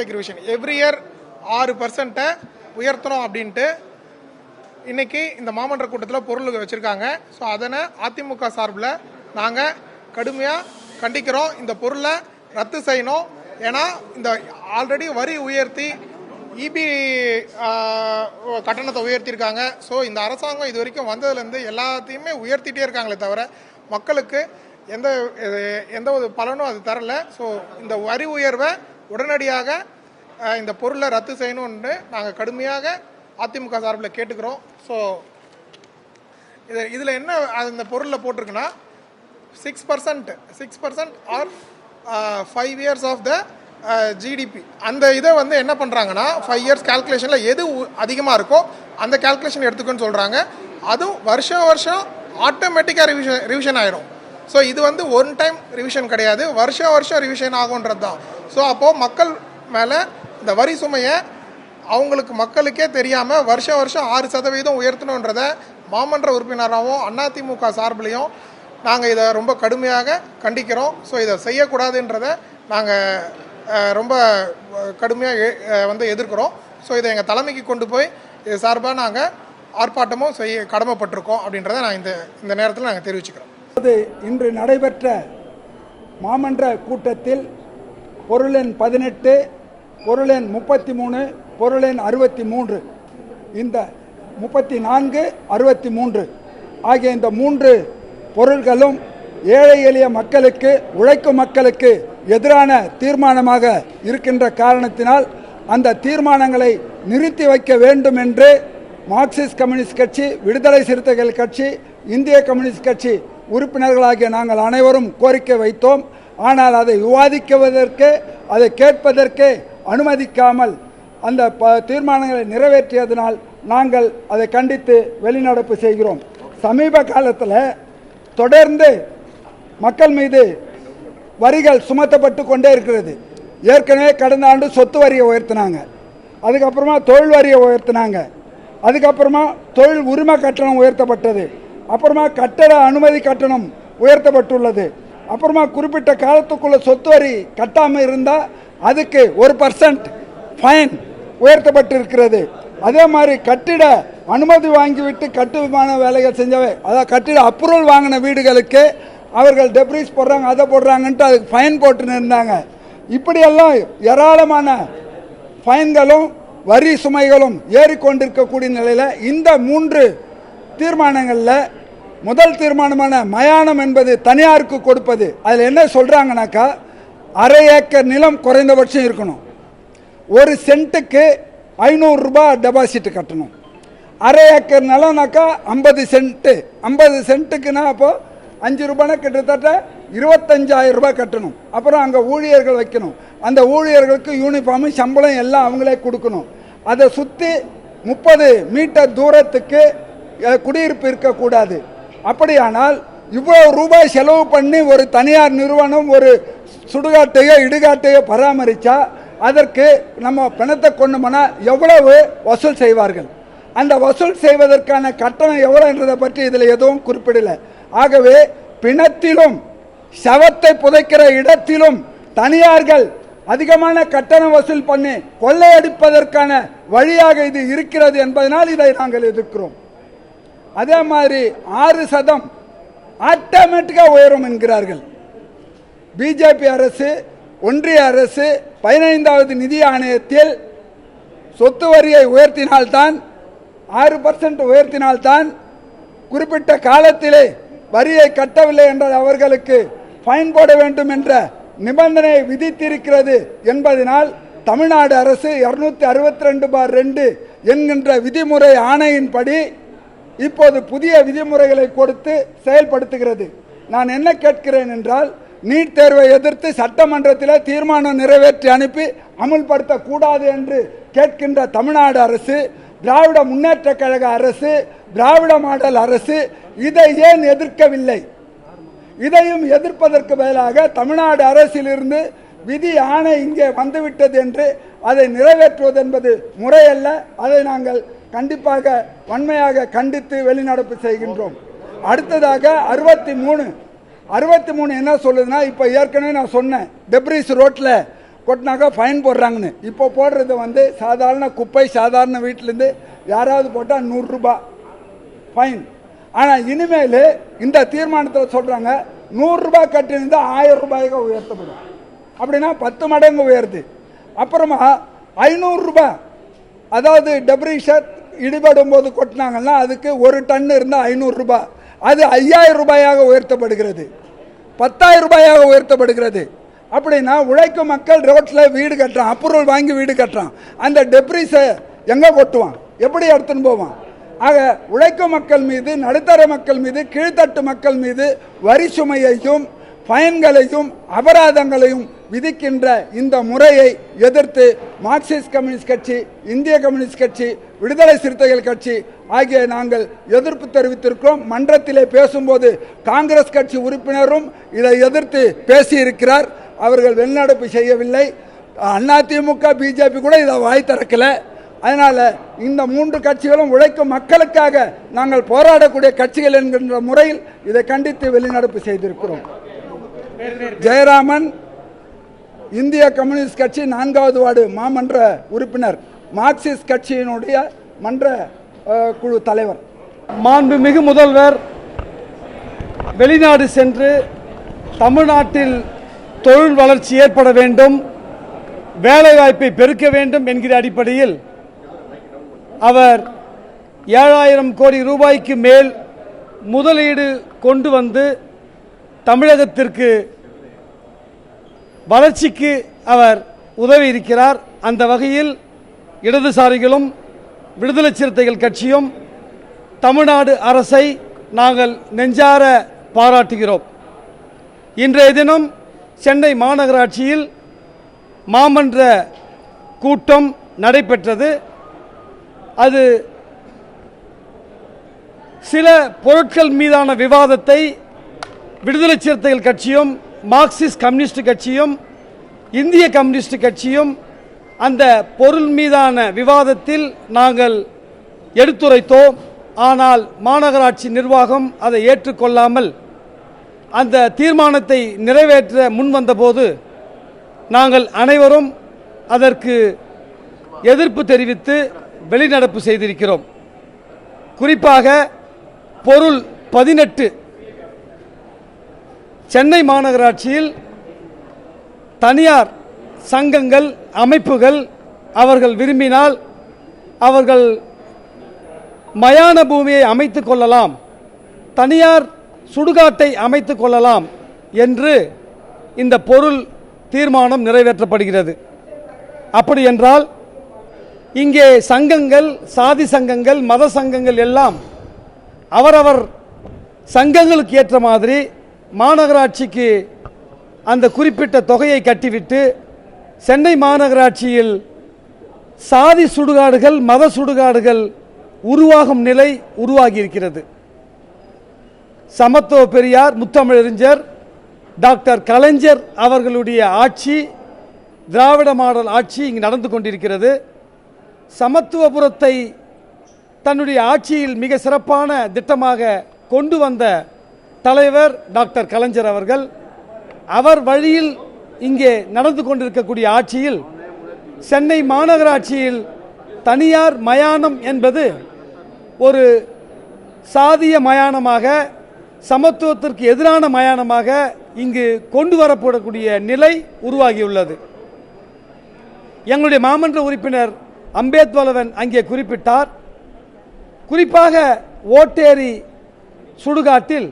Revision every year ஆறு பர்சன்ட்டை உயர்த்தணும் அப்படின்ட்டு இன்னைக்கு இந்த மாமன்ற கூட்டத்தில் பொருள் வச்சுருக்காங்க. ஸோ அதனை அதிமுக சார்பில் நாங்கள் கடுமையாக கண்டிக்கிறோம். இந்த பொருளை ரத்து செய்யணும். ஏன்னா இந்த ஆல்ரெடி வரி உயர்த்தி இபி கட்டணத்தை உயர்த்தியிருக்காங்க. ஸோ இந்த அரசாங்கம் இது வரைக்கும் வந்ததுலேருந்து எல்லாத்தையுமே உயர்த்திட்டே இருக்காங்களே தவிர மக்களுக்கு எந்த எந்த ஒரு பலனும் அது தரல. ஸோ இந்த வரி உயர்வை உடனடியாக இந்த பொருளை ரத்து செய்யணும்னு நாங்கள் கடுமையாக அதிமுக சார்பில் கேட்டுக்கிறோம். ஸோ இது இதில் என்ன அது இந்த பொருளில் போட்டிருக்குன்னா six percent six percent or five years of the GDP அந்த இதை வந்து என்ன பண்ணுறாங்கன்னா ஃபைவ் இயர்ஸ் கால்குலேஷனில் எது அதிகமாக இருக்கோ அந்த கால்குலேஷன் எடுத்துக்கோன்னு சொல்கிறாங்க அதுவும் வருஷம் வருஷம் ஆட்டோமேட்டிக்காக ரிவிஷன் ரிவிஷன் ஆகிடும் ஸோ இது வந்து ஒன் டைம் ரிவிஷன் கிடையாது. வருஷம் வருஷம் ரிவிஷன் ஆகுன்றது தான் ஸோ அப்போது மக்கள் மேலே இந்த வரி சுமையை அவங்களுக்கு மக்களுக்கே தெரியாமல் வருஷம் வருஷம் ஆறு சதவீதம் உயர்த்தணுன்றத மாமன்ற உறுப்பினராகவும் அதிமுக சார்பிலையும் நாங்கள் இதை ரொம்ப கடுமையாக கண்டிக்கிறோம். ஸோ இதை செய்யக்கூடாதுன்றதை நாங்கள் ரொம்ப கடுமையாக வந்து எதிர்க்கிறோம். ஸோ இதை எங்கள் தலைமைக்கு கொண்டு போய் இது சார்பாக நாங்கள் ஆர்ப்பாட்டமும் செய்ய கடமைப்பட்டிருக்கோம் அப்படின்றத நான் இந்த இந்த நேரத்தில் நாங்கள் தெரிவிச்சுக்கிறோம். அது இன்று நடைபெற்ற மாமன்ற கூட்டத்தில் பொருளெண் பதினெட்டு பொருளெண் முப்பத்தி மூணு பொருளெண் அறுபத்தி மூன்று இந்த முப்பத்தி நான்கு அறுபத்தி மூன்று ஆகிய இந்த மூன்று பொருள்களும் ஏழை எளிய மக்களுக்கு உழைக்கும் மக்களுக்கு எதிரான தீர்மானமாக இருக்கின்ற காரணத்தினால் அந்த தீர்மானங்களை நிறுத்தி வைக்க வேண்டும் என்று மார்க்சிஸ்ட் கம்யூனிஸ்ட் கட்சி விடுதலை சிறுத்தைகள் கட்சி இந்திய கம்யூனிஸ்ட் கட்சி உறுப்பினர்களாகிய நாங்கள் அனைவரும் கோரிக்கை வைத்தோம். ஆனால் அதை விவாதிக்குவதற்கு அதை கேட்பதற்கு அனுமதிக்காமல் அந்த ப தீர்மானங்களை நிறைவேற்றியதனால் நாங்கள் அதை கண்டித்து வெளிநடப்பு செய்கிறோம். சமீப காலத்தில் தொடர்ந்து மக்கள் மீது வரிகள் சுமத்தப்பட்டு கொண்டே இருக்கிறது. ஏற்கனவே கடந்த ஆண்டு சொத்து வரியை உயர்த்தினாங்க. அதுக்கப்புறமா தொழில் வரியை உயர்த்தினாங்க. அதுக்கப்புறமா தொழில் உரிமை கட்டணம் உயர்த்தப்பட்டது. அப்புறமா கட்டட அனுமதி கட்டணம் உயர்த்தப்பட்டுள்ளது. அப்புறமா குறிப்பிட்ட காலத்துக்குள்ள சொத்து வரி கட்டாமல் இருந்தால் அதுக்கு ஒரு பர்சன்ட் ஃபைன் உயர்த்தப்பட்டிருக்கிறது. அதே மாதிரி கட்டிட அனுமதி வாங்கிவிட்டு கட்டுமான வேலைகள் செஞ்சவை அதாவது கட்டிட அப்ரூவல் வாங்கின வீடுகளுக்கு அவர்கள் டெப்ரிஸ் போடுறாங்க அதை போடுறாங்கன்ட்டு அதுக்கு ஃபைன் போட்டுன்னு இருந்தாங்க. இப்படியெல்லாம் ஏராளமான ஃபைன்களும் வரி சுமைகளும் ஏறிக்கொண்டிருக்கக்கூடிய நிலையில் இந்த மூன்று தீர்மானங்களில் முதல் தீர்மானமான மயானம் என்பது தனியாருக்கு கொடுப்பது. அதில் என்ன சொல்கிறாங்கனாக்கா அரை ஏக்கர் நிலம் குறைந்தபட்சம் இருக்கணும். ஒரு சென்ட்டுக்கு ஐநூறுரூபா டெபாசிட் கட்டணும். அரை ஏக்கர் நிலம்னாக்கா ஐம்பது சென்ட்டு. ஐம்பது சென்ட்டுக்குன்னா அப்போது அஞ்சு ரூபானா கிட்டத்தட்ட இருபத்தஞ்சாயிரம் ரூபாய் கட்டணும். அப்புறம் அங்கே ஊழியர்கள் வைக்கணும். அந்த ஊழியர்களுக்கு யூனிஃபார்மு சம்பளம் எல்லாம் அவங்களே கொடுக்கணும். அதை சுற்றி முப்பது மீட்டர் தூரத்துக்கு குடியிருப்பு இருக்கக்கூடாது. அப்படியானால் இவ்வளவு ரூபாய் செலவு பண்ணி ஒரு தனியார் நிறுவனம் ஒரு சுடுகாட்டையோ இடுகாட்டையோ பராமரித்தா அதற்கு நம்ம பணத்தை கொண்டு எவ்வளவு வசூல் செய்வார்கள்? அந்த வசூல் செய்வதற்கான கட்டணம் எவ்வளோன்றதை பற்றி இதில் எதுவும் குறிப்பிடல. ஆகவே பிணத்திலும் சவத்தை புதைக்கிற இடத்திலும் தனியார்கள் அதிகமான கட்டணம் வசூல் பண்ணி கொள்ளையடிப்பதற்கான வழியாக இது இருக்கிறது என்பதனால் இதை நாங்கள் எதிர்க்கிறோம். அதே மாதிரி ஆறு சதம் ஆட்டோமேட்டிக்காக உயரும் என்கிறார்கள். பிஜேபி அரசு ஒன்றிய அரசு பதினைந்தாவது நிதி ஆணையத்தில் சொத்து வரியை உயர்த்தினால்தான் ஆறு பர்சன்ட் உயர்த்தினால்தான் குறிப்பிட்ட காலத்திலே வரியை கட்டவில்லை என்றால் அவர்களுக்கு ஃபைன் போட வேண்டும் என்ற நிபந்தனை விதித்திருக்கிறது என்பதனால் தமிழ்நாடு அரசு இருநூத்தி அறுபத்தி ரெண்டு பார் ரெண்டு என்கின்ற விதிமுறை ஆணையின்படி இப்போது புதிய விதிமுறைகளை கொடுத்து செயல்படுத்துகிறது. நான் என்ன கேட்கிறேன் என்றால் நீட் தேர்வை எதிர்த்து சட்டமன்றத்தில் தீர்மானம் நிறைவேற்றி அனுப்பி அமுல்படுத்தக்கூடாது என்று கேட்கின்ற தமிழ்நாடு அரசு திராவிட முன்னேற்ற கழக அரசு திராவிட மாடல் அரசு இதை ஏன் எதிர்க்கவில்லை? இதையும் எதிர்ப்பதற்கு பதிலாக தமிழ்நாடு அரசிலிருந்து விதி ஆணை இங்கே வந்துவிட்டது என்று அதை நிறைவேற்றுவது என்பது முறையல்ல. அதை நாங்கள் கண்டிப்பாக வன்மையாக கண்டித்து வெளிநடப்பு செய்கின்றோம். அடுத்ததாக அறுபத்தி மூணு அறுபத்தி மூணு என்ன சொல்லுதுன்னா இப்போ ஏற்கனவே நான் சொன்னேன் டெப்ரிஸ் ரோட்டில் கொட்டினாக்கா ஃபைன் போடுறாங்கன்னு. இப்போ போடுறது வந்து சாதாரண குப்பை சாதாரண வீட்டிலேருந்து யாராவது போட்டால் நூறுரூபா. ஃபைன் ஆனால் இனிமேல் இந்த தீர்மானத்தில் சொல்கிறாங்க நூறுரூபா கட்டினது ஆயிரம் ரூபாய்க்கு உயர்த்தப்படும். அப்படின்னா பத்து மடங்கு உயருது. அப்புறமா ஐநூறுரூபா அதாவது டெப்ரிஷர் இடிபடும் போது கொட்டினாங்கன்னா அதுக்கு ஒரு டன் இருந்தால் ஐநூறுரூபா அது ஐயாயிரம் ரூபாயாக உயர்த்தப்படுகிறது. பத்தாயிரம் ரூபாயாக உயர்த்தப்படுகிறது. அப்படின்னா உழைக்கும் மக்கள் ரோட்டில் வீடு கட்டுறான் அப்ரூவல் வாங்கி வீடு கட்டுறான். அந்த டெப்ரிஸை எங்கே கொட்டுவான்? எப்படி எடுத்துன்னு போவான்? ஆக உழைக்கும் மக்கள் மீது நடுத்தர மக்கள் மீது கீழ்த்தட்டு மக்கள் மீது வரி சுமையையும் பயன்களையும் அபராதங்களையும் விதிக்கின்ற இந்த முறையை எதிர்த்து மார்க்சிஸ்ட் கம்யூனிஸ்ட் கட்சி இந்திய கம்யூனிஸ்ட் கட்சி விடுதலை சிறுத்தைகள் கட்சி ஆகிய நாங்கள் எதிர்ப்பு தெரிவித்திருக்கிறோம். மன்றத்திலே பேசும்போது காங்கிரஸ் கட்சி உறுப்பினரும் இதை எதிர்த்து பேசியிருக்கிறார். அவர்கள் வெளிநடப்பு செய்யவில்லை. அதிமுக பிஜேபி கூட இதை வாய் திறக்கல. அதனால இந்த மூன்று கட்சிகளும் உழைக்கும் மக்களுக்காக நாங்கள் போராடக்கூடிய கட்சிகள் என்கின்ற முறையில் இதை கண்டித்து வெளிநடப்பு செய்திருக்கிறோம். ஜெயராமன் இந்திய கம்யூனிஸ்ட் கட்சி நான்காவது வார்டு மாமன்ற உறுப்பினர் மார்க்சிஸ்ட் கட்சியினுடைய மன்ற குழு தலைவர். மாண்புமிகு முதல்வர் வெளிநாடு சென்று தமிழ்நாட்டில் தொழில் வளர்ச்சி ஏற்பட வேண்டும் வேலைவாய்ப்பை பெருக்க வேண்டும் என்கிற அடிப்படையில் அவர் ஏழாயிரம் கோடி ரூபாய்க்கு மேல் முதலீடு கொண்டு வந்து தமிழகத்திற்கு வளர்ச்சிக்கு அவர் உதவி இருக்கிறார். அந்த வகையில் இடதுசாரிகளும் விடுதலை சிறுத்தைகள் கட்சியும் தமிழ்நாடு அரசை நாங்கள் நெஞ்சார பாராட்டுகிறோம். இன்றைய தினம் சென்னை மாநகராட்சியில் மாமன்ற கூட்டம் நடைபெற்றது. அது சில பொருட்கள் மீதான விவாதத்தை விடுதலை சிறுத்தைகள் கட்சியும் மார்க்சிஸ்ட் கம்யூனிஸ்ட் கட்சியும் இந்திய கம்யூனிஸ்ட் கட்சியும் அந்த பொருள் மீதான விவாதத்தில் நாங்கள் எடுத்துரைத்தோம். ஆனால் மாநகராட்சி நிர்வாகம் அதை ஏற்றுக்கொள்ளாமல் அந்த தீர்மானத்தை நிறைவேற்ற முன்வந்தபோது நாங்கள் அனைவரும் அதற்கு எதிர்ப்பு தெரிவித்து வெளிநடப்பு செய்திருக்கிறோம். குறிப்பாக பொருள் பதினெட்டு சென்னை மாநகராட்சியில் தனியார் சங்கங்கள் அமைப்புகள் அவர்கள் விரும்பினால் அவர்கள் மயான பூமியை அமைத்துக் கொள்ளலாம். தனியார் சுடுகாட்டை அமைத்துக் கொள்ளலாம் என்று இந்த பொருள் தீர்மானம் நிறைவேற்றப்படுகிறது. அப்படி என்றால் இங்கே சங்கங்கள் சாதி சங்கங்கள் மத சங்கங்கள் எல்லாம் அவரவர் சங்கங்களுக்கு ஏற்ற மாதிரி மாநகராட்சிக்கு அந்த குறிப்பிட்ட தொகையை கட்டிவிட்டு சென்னை மாநகராட்சியில் சாதி சுடுகாடுகள் மத சுடுகாடுகள் உருவாகும் நிலை உருவாகி இருக்கிறது சமத்துவ பெரியார் முத்தமிழறிஞர் டாக்டர் கலைஞர் அவர்களுடைய ஆட்சி திராவிட மாடல் ஆட்சி இங்கு நடந்து கொண்டிருக்கிறது. சமத்துவபுரத்தை தன்னுடைய ஆட்சியில் மிக சிறப்பான திட்டமாக கொண்டு வந்த தலைவர் டாக்டர் கலைஞர் அவர்கள் அவர் வழியில் இங்கே நடந்து கொண்டிருக்கக்கூடிய ஆட்சியில் சென்னை மாநகராட்சியில் தனியார் மயானம் என்பது ஒரு சாதிய மயானமாக சமத்துவத்திற்கு எதிரான மயானமாக இங்கு கொண்டு வரப்படக்கூடிய நிலை உருவாகியுள்ளது. எங்களுடைய மாமன்ற உறுப்பினர் அம்பேத்வலவன் அங்கே குறிப்பிட்டார் குறிப்பாக ஓட்டேரி சுடுகாட்டில்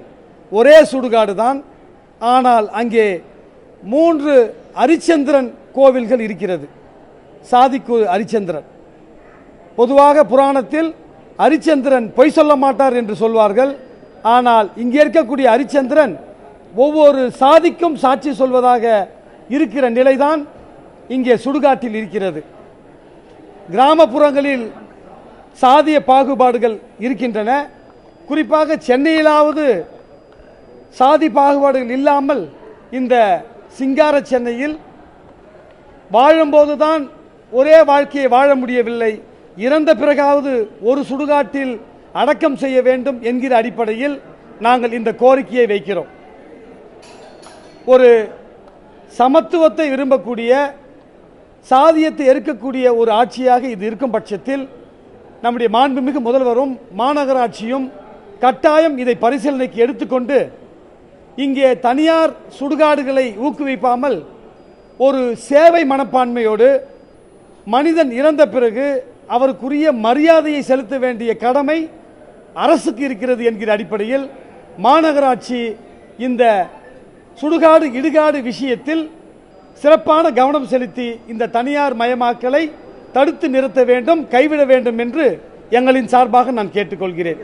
ஒரே சுடுகாடு தான். ஆனால் அங்கே மூன்று அரிச்சந்திரன் கோவில்கள் இருக்கிறது. சாதிக்கு அரிச்சந்திரன். பொதுவாக புராணத்தில் அரிச்சந்திரன் பொய் சொல்ல மாட்டார் என்று சொல்வார்கள். ஆனால் இங்கே இருக்கக்கூடிய அரிச்சந்திரன் ஒவ்வொரு சாதிக்கும் சாட்சி சொல்வதாக இருக்கிற நிலைதான் இங்கே சுடுகாட்டில் இருக்கிறது. கிராமப்புறங்களில் சாதிய பாகுபாடுகள் இருக்கின்றன. குறிப்பாக சென்னையிலாவது சாதி பாகுபாடுகள் இல்லாமல் இந்த சிங்கார சென்னையில் வாழும்போதுதான் ஒரே வாழ்க்கையை வாழ முடியவில்லை. இறந்த பிறகாவது ஒரு சுடுகாட்டில் அடக்கம் செய்ய வேண்டும் என்கிற அடிப்படையில் நாங்கள் இந்த கோரிக்கையை வைக்கிறோம். ஒரு சமத்துவத்தை விரும்பக்கூடிய சாதியத்தை இருக்கக்கூடிய ஒரு ஆட்சியாக இது இருக்கும் பட்சத்தில் நம்முடைய மாண்புமிகு முதல்வரும் மாநகராட்சியும் கட்டாயம் இதை பரிசீலனைக்கு எடுத்துக்கொண்டு இங்கே தனியார் சுடுகாடுகளை ஊக்குவிப்பாமல் ஒரு சேவை மனப்பான்மையோடு மனிதன் இறந்த பிறகு அவருக்குரிய மரியாதையை செலுத்த வேண்டிய கடமை அரசுக்கு இருக்கிறது என்கிற அடிப்படையில் மாநகராட்சி இந்த சுடுகாடு இடுகாடு விஷயத்தில் சிறப்பான கவனம் செலுத்தி இந்த தனியார் மயமாக்கலை தடுத்து நிறுத்த வேண்டும் கைவிட வேண்டும் என்று எங்களின் சார்பாக நான் கேட்டுக்கொள்கிறேன்.